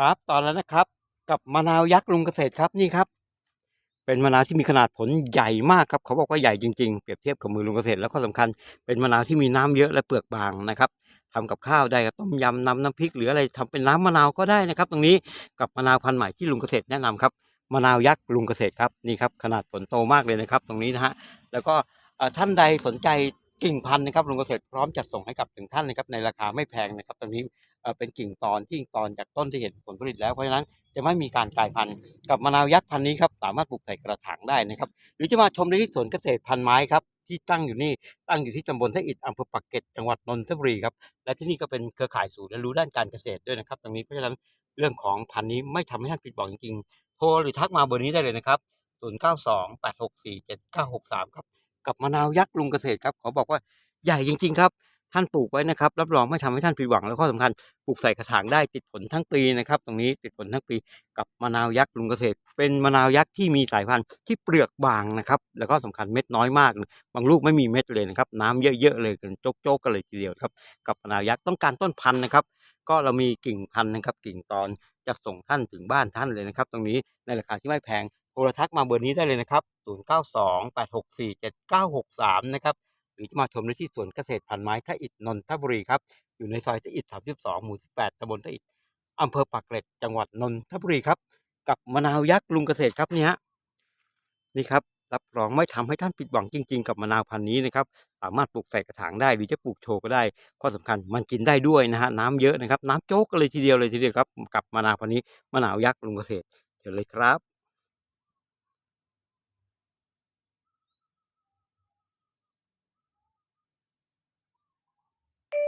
ครับตอนนั้นนะครับกับมะนาวยักษ์ลุงเกษตรครับนี่ครับ เป็นมะนาวที่มีขนาดผลใหญ่มากครับเขาบอกว่าใหญ่จริงๆเปรียบเทียบกับมือลุงเกษตรแล้วก็สำคัญเป็นมะนาวที่มีน้ำเยอะและเปลือกบางนะครับทำกับข้าวได้กับต้มยำน้ำน้ำพริกหรืออะไรทำเป็นน้ำมะนาวก็ได้นะครับ ตรงนี้กับมะนาวพันธุ์ใหม่ที่ลุงเกษตรแนะนำครับมะนาวยักษ์ลุงเกษตรครับนี่ครับขนาดผลโตมากเลยนะครับ ตรงนี้นะฮะแล้วก็ท่านใดสนใจกิ่งพันธุ์นะครับลุงเกษตรพร้อมจัดส่งให้กับถึงท่านนะครับในราคาไม่แพงนะครับตรงนี้ เอ่อเป็นกิ่งตอนที่ตอนจากต้นที่เห็นผลผลิตแล้วเพราะฉะนั้นจะไม่มีการกลายพันธุ์กับมะนาวยักษ์พันธุ์นี้ครับสามารถปลูกใส่กระถางได้นะครับ หรือจะมาชมได้ที่สวนเกษตรพันไม้ครับที่ตั้งอยู่นี่ตั้งอยู่ที่ตำบลทะอิดอำเภอปักเกร็ดจังหวัดนนทบุรีครับและที่นี่ก็เป็นเครือข่ายศูนย์เรียนรู้ด้านการเกษตรด้วยนะครับ ตรงนี้เพราะฉะนั้นเรื่องของพันธุ์นี้ไม่ทำให้ท่านผิดหวังจริงๆโทรหรือทักมาเบอร์นี้ได้เลยนะครับ 0928647963 ครับกับมะนาวยักษ์ลุงเกษตรครับเขาบอกว่าใหญ่จริง ๆ ครับ ท่านปลูกไว้นะครับ รับรองไม่ทำให้ท่านผิดหวัง แล้วก็สำคัญปลูกใส่กระถางได้ติดผลทั้งปีนะครับ ตรงนี้ติดผลทั้งปีกับมะนาวยักษ์ลุงเกษตร เป็นมะนาวยักษ์ที่มีสายพันธุ์ที่เปลือกบางนะครับ แล้วก็สำคัญเม็ดน้อยมาก บางลูกไม่มีเม็ดเลยนะครับ น้ำเยอะๆเลยกันโจ๊กๆกันเลยทีเดียวครับ กับมะนาวยักษ์ต้องการต้นพันธุ์นะครับ ก็เรามีกิ่งพันธุ์นะครับ กิ่งตอนจะส่งท่านถึงบ้านท่านเลยนะครับ ตรงนี้ในราคาที่ไม่แพงโทรทักมาเบอร์นี้ได้เลยนะครับ 0928647963 นะครับ รือจะมาชมได้ที่สวนเกษตรพันไม้ท่าอิฐนนทบุรีครับ อยู่ในซอยท่าอิฐ32 หมู่ 18ตำบลท่าอิฐอำเภอปากเกร็ดจังหวัดนนทบุรีครับ กับมะนาวยักษ์ลุงเกษตรครับเนี่ยนี่ครับรับรองไม่ทำให้ท่านผิดหวังจริง ๆ กับมะนาวพันธุ์นี้นะครับสามารถปลูกใส่กระถางได้หรือจะปลูกโชว์ก็ได้ข้อสำคัญมันกินได้ด้วยนะฮะน้ำเยอะนะครับน้ำโจ๊กเลยทีเดียวเลยทีเดียวครับกับมะนาวพันธุ์นี้มะนาวยักษ์ลุงเกษตรเชิญเลยครับ